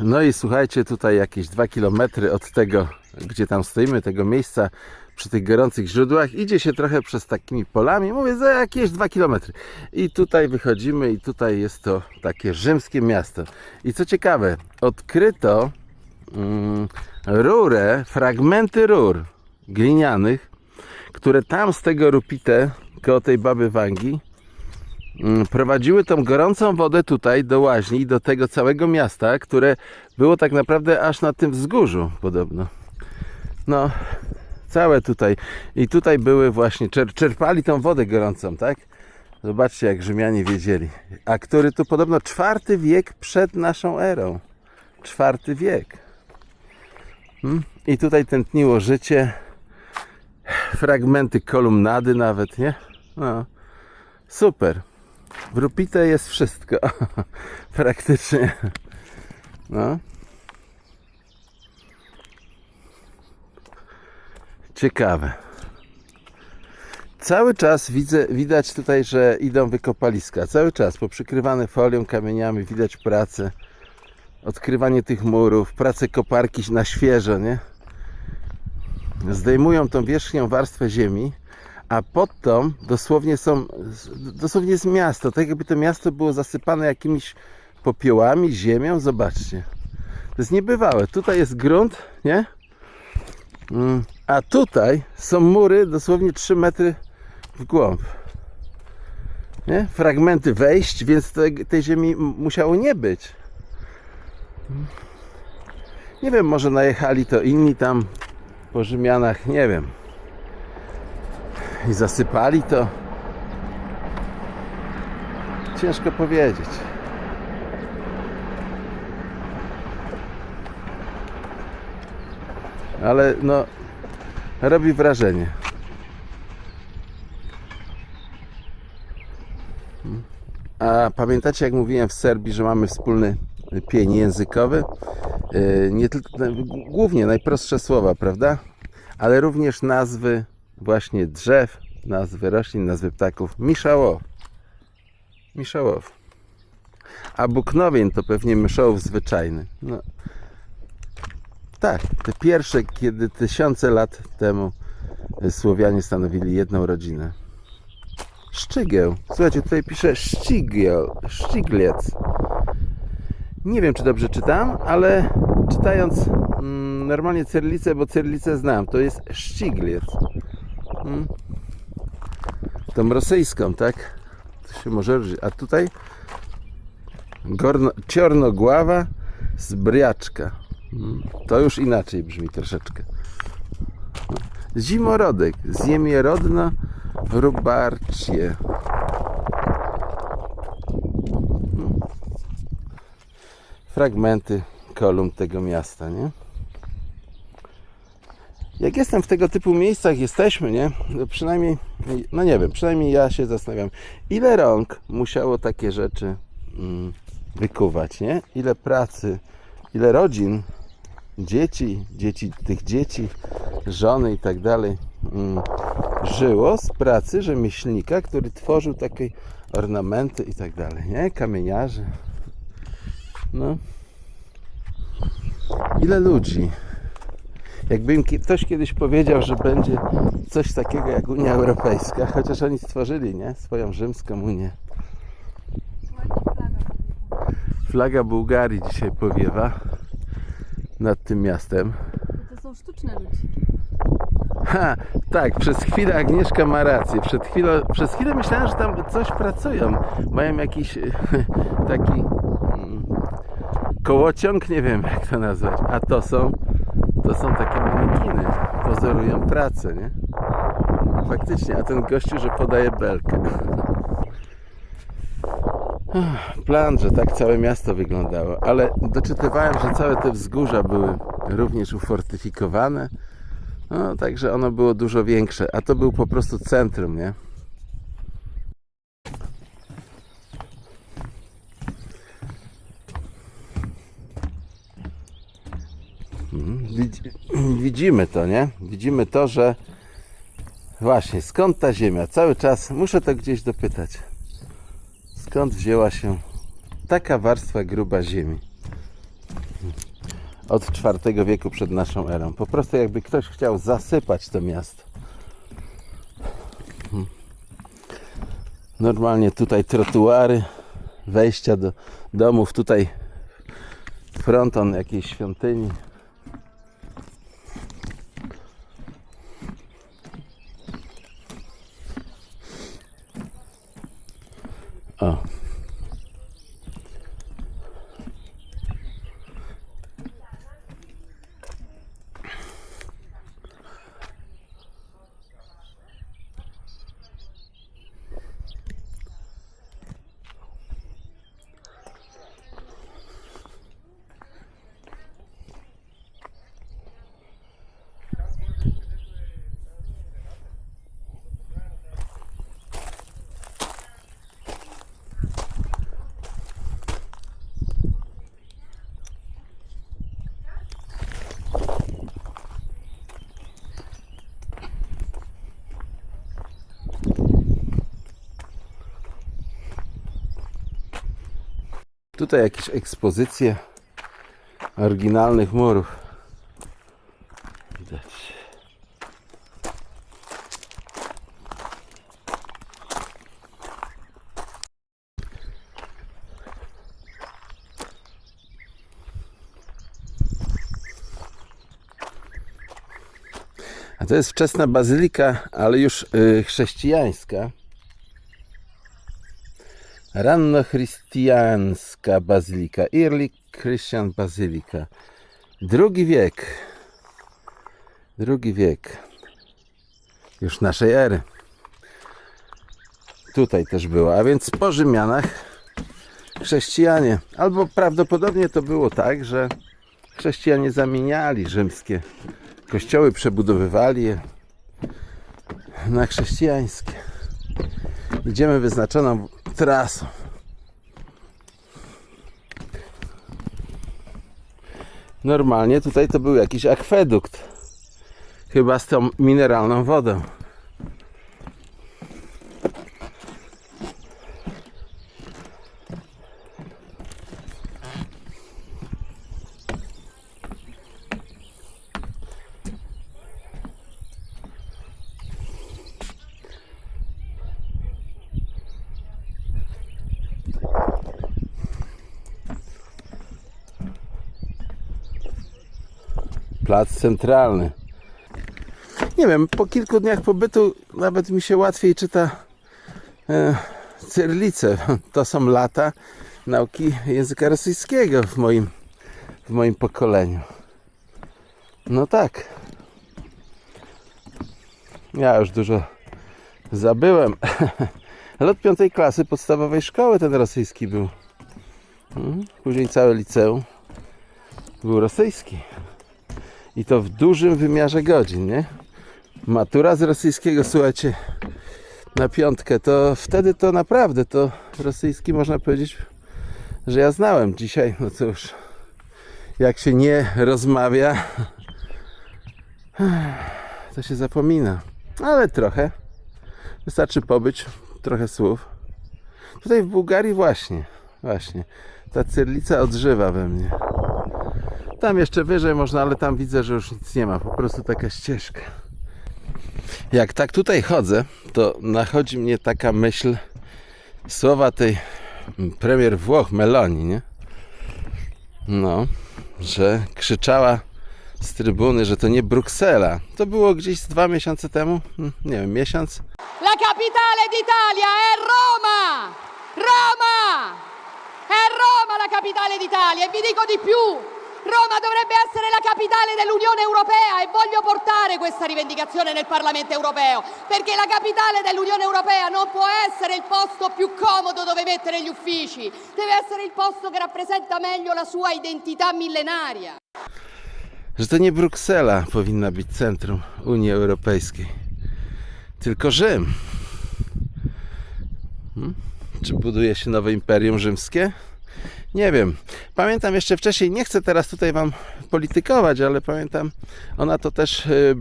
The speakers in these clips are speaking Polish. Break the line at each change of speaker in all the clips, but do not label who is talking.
No i słuchajcie, tutaj jakieś 2 km od tego, gdzie tam stoimy, tego miejsca przy tych gorących źródłach, idzie się trochę przez takimi polami, mówię, za jakieś 2 km. I tutaj wychodzimy i tutaj jest to takie rzymskie miasto. I co ciekawe, odkryto mm, rurę, fragmenty rur glinianych, które tam z tego rupite, koło tej baby Wangi, prowadziły tą gorącą wodę tutaj do łaźni, do tego całego miasta, które było tak naprawdę aż na tym wzgórzu podobno. No, całe tutaj. I tutaj były właśnie, czer- czerpali tą wodę gorącą, tak? Zobaczcie, jak Rzymianie wiedzieli. A który tu podobno czwarty wiek przed naszą erą. Czwarty wiek. Hmm? I tutaj tętniło życie. Fragmenty kolumnady nawet, nie? No. Super. W Rupite jest wszystko. Praktycznie. No. Ciekawe. Cały czas widzę, widać tutaj, że idą wykopaliska. Cały czas poprzykrywane folią, kamieniami, widać pracę. Odkrywanie tych murów, pracę koparki na świeżo, nie? Zdejmują tą wierzchnią warstwę ziemi, a pod tą dosłownie są, dosłownie jest miasto. Tak jakby to miasto było zasypane jakimiś popiołami, ziemią. Zobaczcie. To jest niebywałe. Tutaj jest grunt, nie? Mm, A tutaj są mury dosłownie 3 metry w głąb. Nie? Fragmenty wejść, więc te, tej ziemi musiało nie być. Nie wiem, może najechali to inni tam po Rzymianach, nie wiem. I zasypali to. Ciężko powiedzieć. Ale no, robi wrażenie. A pamiętacie, jak mówiłem w Serbii, że mamy wspólny pień językowy? Yy, Nie tylko, głównie najprostsze słowa, prawda? Ale również nazwy właśnie drzew, nazwy roślin, nazwy ptaków. Miszałow. Miszałow. A buknowień to pewnie myszołów zwyczajny. No, tak, te pierwsze, kiedy tysiące lat temu Słowianie stanowili jedną rodzinę. Szczygieł. Słuchajcie, tutaj pisze Szczygieł, Szczygliec. Nie wiem, czy dobrze czytam, ale czytając mm, normalnie cyrylicę, bo cyrylicę znam, to jest Szczygliec. Mm. Tą rosyjską, tak? To się może różnić. A tutaj Gorno, ciornogława zbriaczka. Mm, To już inaczej brzmi troszeczkę. Zimorodek. Ziemierodno rubarcie. Mm. Fragmenty kolumn tego miasta, nie? Jak jestem w tego typu miejscach, jesteśmy, nie? No przynajmniej, no nie wiem, przynajmniej ja się zastanawiam, ile rąk musiało takie rzeczy mm, wykuwać, nie? Ile pracy, ile rodzin, dzieci, dzieci tych dzieci, żony i tak dalej mm, żyło z pracy rzemieślnika, który tworzył takie ornamenty i tak dalej, nie? Kamieniarzy. No. Ile ludzi. Jakby im ki- ktoś kiedyś powiedział, że będzie coś takiego jak Unia Europejska, chociaż oni stworzyli, nie? Swoją rzymską Unię. Flaga Bułgarii dzisiaj powiewa nad tym miastem.
To są sztuczne ludziki.
Ha, tak, przez chwilę Agnieszka ma rację. Przed chwilą, przez chwilę myślałem, że tam coś pracują. Mają jakiś taki mm, kołociąg, nie wiem jak to nazwać. A to są, to są takie manekiny. Pozorują pracę, nie? Faktycznie, a ten gościu, że podaje belkę. Plan, że tak całe miasto wyglądało, ale doczytywałem, że całe te wzgórza były również ufortyfikowane. No, także ono było dużo większe, a to był po prostu centrum, nie? Widzimy to, nie? Widzimy to, że właśnie skąd ta ziemia? Cały czas muszę to gdzieś dopytać. Skąd wzięła się taka warstwa gruba ziemi? od IV wieku przed naszą erą. Po prostu jakby ktoś chciał zasypać to miasto. Hmm. Normalnie tutaj trotuary, wejścia do domów, tutaj fronton jakiejś świątyni. Tutaj jakieś ekspozycje oryginalnych murów. Widać. A to jest wczesna bazylika, ale już y, chrześcijańska. Ranno-chrześcijańska bazylika, Early Christian Bazylika. Drugi wiek. Drugi wiek. Już naszej ery. Tutaj też była, a więc po Rzymianach chrześcijanie. Albo prawdopodobnie to było tak, że chrześcijanie zamieniali rzymskie kościoły, przebudowywali je na chrześcijańskie. Idziemy wyznaczoną trasą. Normalnie tutaj to był jakiś akwedukt. Chyba z tą mineralną wodą. Plac centralny. Nie wiem, po kilku dniach pobytu nawet mi się łatwiej czyta e, cyrlicę. To są lata nauki języka rosyjskiego w moim, w moim pokoleniu. No tak. Ja już dużo zabyłem. Ale od piątej klasy podstawowej szkoły ten rosyjski był. Mm, Później całe liceum był rosyjski. I to w dużym wymiarze godzin, nie? Matura z rosyjskiego, słuchajcie, na piątkę, to wtedy to naprawdę to rosyjski można powiedzieć, że ja znałem. Dzisiaj, no cóż, jak się nie rozmawia, to się zapomina. Ale trochę. Wystarczy pobyć, trochę słów. Tutaj w Bułgarii właśnie, właśnie. Ta cyrlica odżywa we mnie. Tam jeszcze wyżej można, ale tam widzę, że już nic nie ma. Po prostu taka ścieżka. Jak tak tutaj chodzę, to nachodzi mnie taka myśl słowa tej premier Włoch Meloni, nie? No, że krzyczała z trybuny, że to nie Bruksela. To było gdzieś dwa miesiące temu, Hmm, nie wiem, miesiąc.
La capitale d'Italia è Roma! Roma! È Roma la capitale d'Italia e vi dico di più. Roma dovrebbe essere la capitale dell'Unione Europea e voglio portare questa rivendicazione nel Parlamento europeo, perché la capitale dell'Unione Europea non può essere il posto più comodo dove mettere gli uffici, deve essere il posto che rappresenta meglio la sua identità millenaria.
że to nie Bruksela powinna być centrum Unii Europejskiej, tylko Rzym. Hmm? Czy buduje się nowe imperium rzymskie? Nie wiem. Pamiętam jeszcze wcześniej, nie chcę teraz tutaj Wam politykować, ale pamiętam, ona to też y,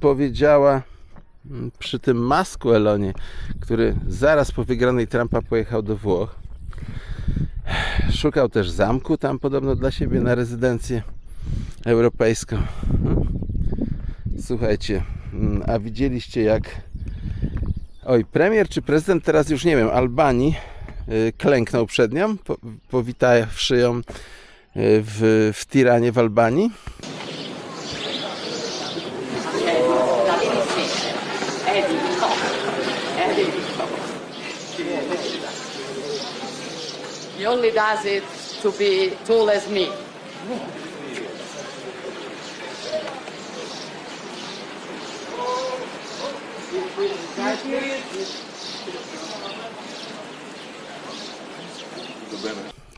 powiedziała mm, przy tym masku Elonie, który zaraz po wygranej Trumpa pojechał do Włoch. Szukał też zamku tam podobno dla siebie na rezydencję. europejską. No. Słuchajcie, mm, a widzieliście jak oj, premier czy prezydent, teraz już nie wiem, Albanii klęknął przed nią, po, powitawszy ją y, w, w Tiranie w Albanii.
Only does it to be tall as me.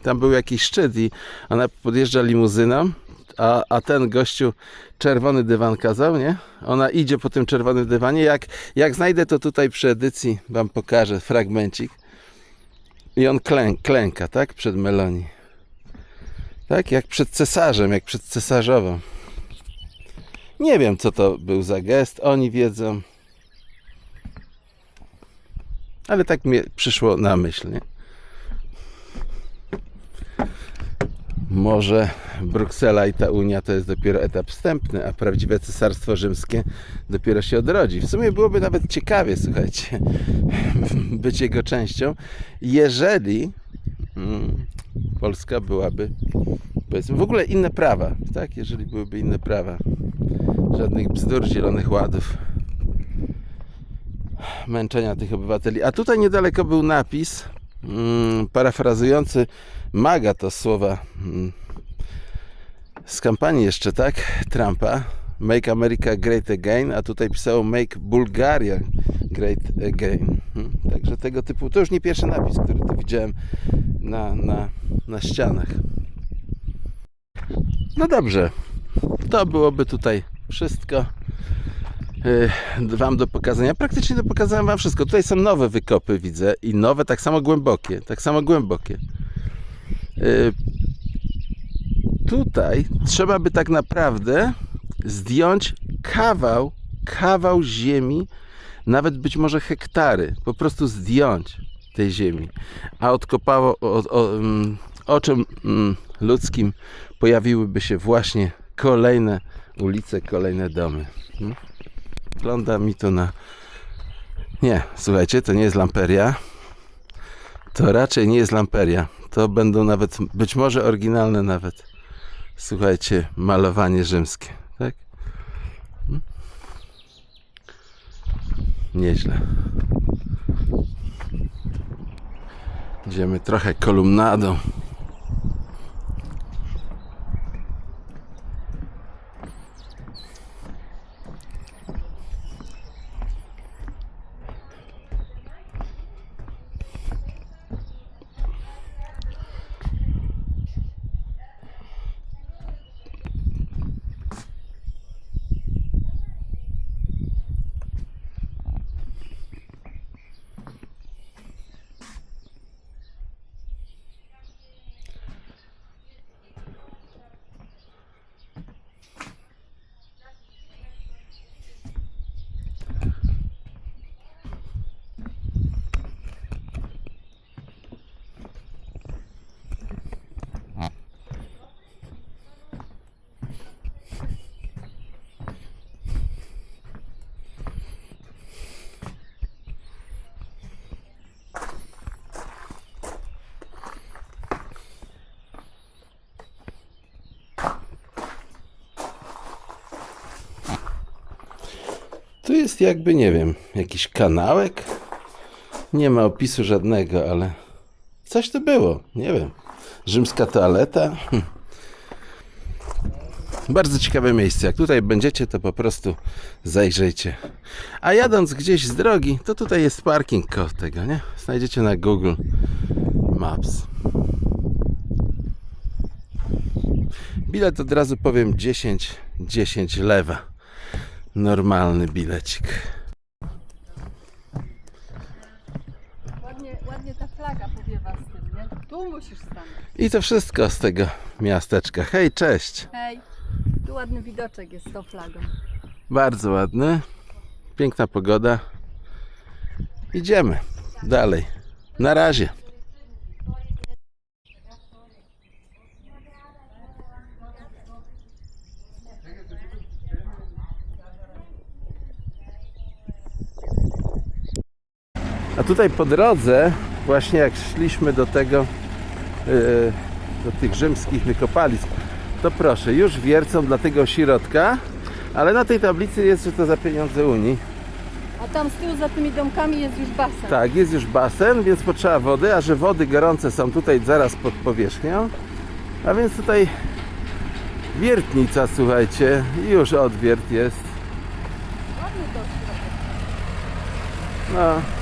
Tam był jakiś szczyt i ona podjeżdża limuzyną, a, a ten gościu czerwony dywan kazał, nie? Ona idzie po tym czerwonym dywanie. Jak, jak znajdę to tutaj przy edycji, wam pokażę fragmencik. I on klęk, klęka, tak? Przed Meloni. Tak? Jak przed cesarzem, jak przed cesarzową. Nie wiem, co to był za gest. Oni wiedzą. Ale tak mi przyszło na myśl, nie? Może Bruksela i ta Unia to jest dopiero etap wstępny, a prawdziwe cesarstwo rzymskie dopiero się odrodzi. W sumie byłoby nawet ciekawie, słuchajcie, być jego częścią, jeżeli mm, Polska byłaby, powiedzmy, w ogóle inne prawa, tak? Jeżeli byłyby inne prawa. Żadnych bzdur, zielonych ładów, męczenia tych obywateli. A tutaj niedaleko był napis, mm, parafrazujący maga to słowa mm, z kampanii jeszcze, tak? Trumpa. Make America Great Again, a tutaj pisało Make Bulgaria Great Again. Hmm? Także tego typu, to już nie pierwszy napis, który tu widziałem na, na, na ścianach. No dobrze, to byłoby tutaj wszystko y, Wam do pokazania. Praktycznie do pokazałem Wam wszystko. Tutaj są nowe wykopy, widzę, i nowe, tak samo głębokie, tak samo głębokie. Y, Tutaj trzeba by tak naprawdę zdjąć kawał, kawał ziemi, nawet być może hektary, po prostu zdjąć tej ziemi. A odkopało, o, o, mm, oczom mm, ludzkim pojawiłyby się właśnie kolejne ulice, kolejne domy. Hmm? Wygląda mi to na. Nie, słuchajcie, to nie jest lamperia. To raczej nie jest lamperia. To będą nawet, być może oryginalne nawet, słuchajcie, malowanie rzymskie, tak? Hmm? Nieźle. Idziemy trochę kolumnadą. Tu jest jakby, nie wiem, jakiś kanałek. Nie ma opisu żadnego, ale coś to było, nie wiem. Rzymska toaleta. Hm. Bardzo ciekawe miejsce. Jak tutaj będziecie, to po prostu zajrzyjcie. A jadąc gdzieś z drogi, to tutaj jest parking koło tego, nie? Znajdziecie na Google Maps. Bilet od razu powiem 10, 10 lewa normalny bilecik.
Ładnie, ładnie ta flaga powiewa z tym, nie? Tu musisz stanąć.
I to wszystko z tego miasteczka. Hej, cześć!
Hej, tu ładny widoczek jest z tą flagą.
Bardzo ładny. Piękna pogoda. Idziemy dalej. Na razie. Tutaj po drodze, właśnie jak szliśmy do tego, yy, do tych rzymskich wykopalisk, to proszę, już wiercą dla tego środka, ale na tej tablicy jest, że to za pieniądze Unii.
A tam z tyłu za tymi domkami jest już basen.
Tak, jest już basen, więc potrzeba wody, a że wody gorące są tutaj zaraz pod powierzchnią, a więc tutaj wiertnica, słuchajcie, już odwiert jest.
Ładny to.
No,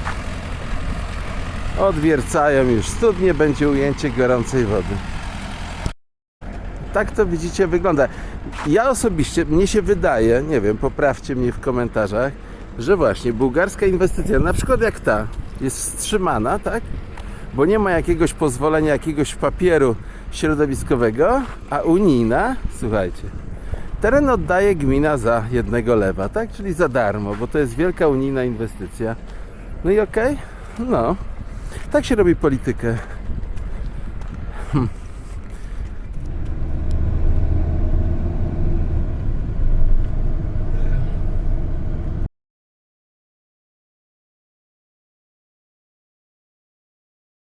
odwiercają już studnie, będzie ujęcie gorącej wody. Tak to widzicie wygląda. Ja osobiście, mnie się wydaje, nie wiem, poprawcie mnie w komentarzach, że właśnie bułgarska inwestycja, na przykład jak ta, jest wstrzymana, tak? Bo nie ma jakiegoś pozwolenia, jakiegoś papieru środowiskowego, a unijna, słuchajcie, teren oddaje gmina za jednego lewa, tak? Czyli za darmo, bo to jest wielka unijna inwestycja. No i okej, no, tak się robi politykę.